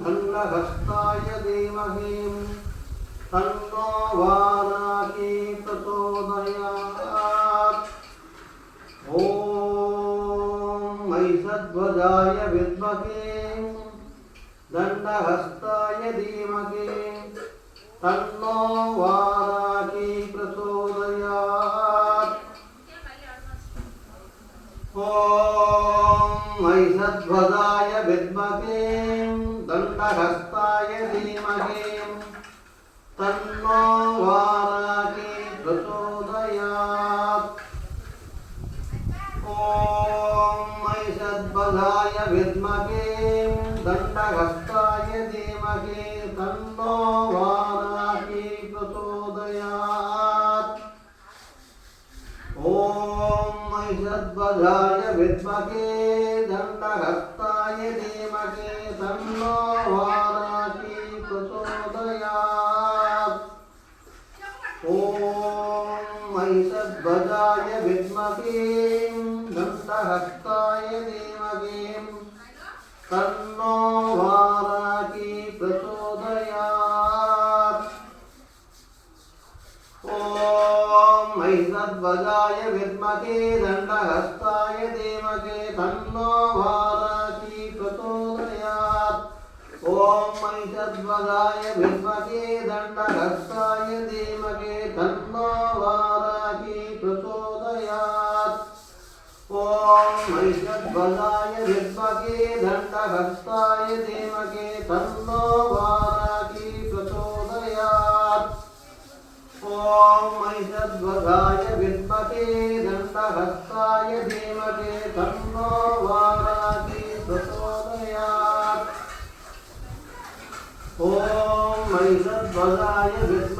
भल्लभस्ताय देवहीं तन्नो वाराही प्रचोदयात्। ॐ महिषध्वजाय विद्महे। दण्डहस्ताय धीमहे। तन्नो वाराही प्रचोदयात्। ॐ महिषध्वजाय विद्महे। दण्डहस्ताय धीमहि। तन्नो वाराकी प्रचोदयात्। ॐ महिषद्वधाय विद्महे। दण्डहस्ताय धीमहि। तन्नो वाराही प्रचोदयात्। ॐ महिषद्वधाय विद्महे। दण्डहस्ताय धीमहि। ॐ महिषध्वजाय विद्महे दण्डहस्ताय धीमहि तन्नो वाराकी प्रचोदयात्। ॐ महिषध्वजाय विद्महे दण्डहस्ताय धीमहि तन्नो वाराकी प्रचोदयात्। ॐ महिषध्वजाय विद्महे दण्डहस्ताय तन्नो वाराकी प्रचोदयात्। ॐ महिषध्वजाय विद्महे दण्डहस्ताय धीमहि तन्नो वाराकी प्रचोदयात्। ॐ महिषध्वजाय विद्महे दण्डहस्ताय धीमहि तन्नो वाराकी प्रचोदयात्। ॐ महिषध्वजाय विद्महे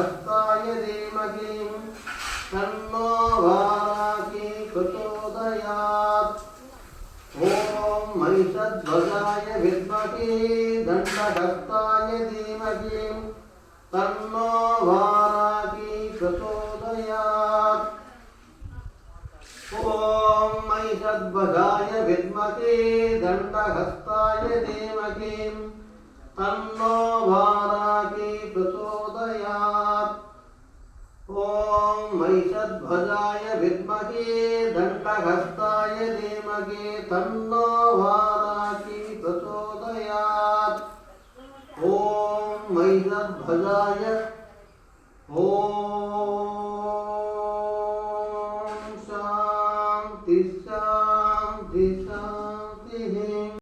दण्डहस्ताय धीमहि तन्नो वाराकी प्रचोदयात् ॐ महिषध्वजाय विद्महे दण्डहस्ताय धीमहि तन्नो वाराकी प्रचोदयात् ॐ महिषध्वजाय विद्महे दण्डहस्ताय धीमहि तन्नो वाराकी प्रचोदयात्। ॐ महिषध्वजाय विद्महे दण्डहस्ताय धीमहि तन्नो वाराकी प्रचोदयात्। ॐ महिषध्वजाय